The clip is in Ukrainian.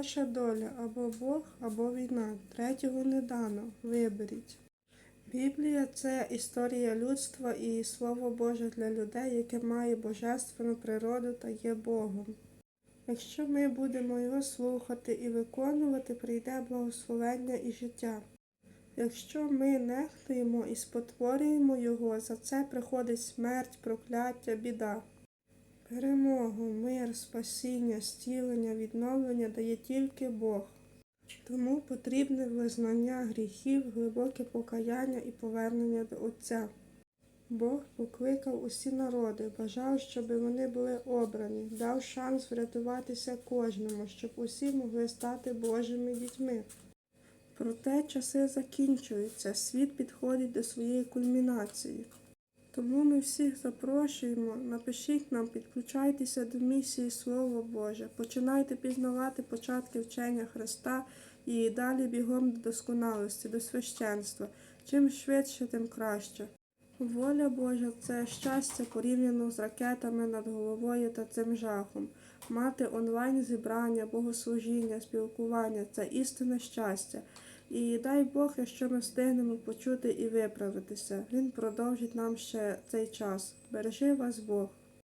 ваша доля або Бог, або війна. Третього не дано. Виберіть. Біблія це історія людства і Слово Боже для людей, яке має божественну природу та є Богом. Якщо ми будемо його слухати і виконувати, прийде благословення і життя. Якщо ми нехтуємо і спотворюємо його, за це приходить смерть, прокляття, біда. Перемогу, мир, спасіння, зцілення, відновлення дає тільки Бог. Тому потрібне визнання гріхів, глибоке покаяння і повернення до Отця. Бог покликав усі народи, бажав, щоб вони були обрані, дав шанс врятуватися кожному, щоб усі могли стати Божими дітьми. Проте часи закінчуються, світ підходить до своєї кульмінації. Тому ми всіх запрошуємо, напишіть нам, підключайтеся до місії Слово Боже, починайте пізнавати початки вчення Христа і далі бігом до досконалості, до священства. Чим швидше, тим краще. Воля Божа це щастя порівняно з ракетами над головою та цим жахом. Мати онлайн зібрання, богослужіння, спілкування це істинне щастя. І дай Бог, якщо ми встигнемо почути і виправитися, Він продовжить нам ще цей час. Бережи вас Бог.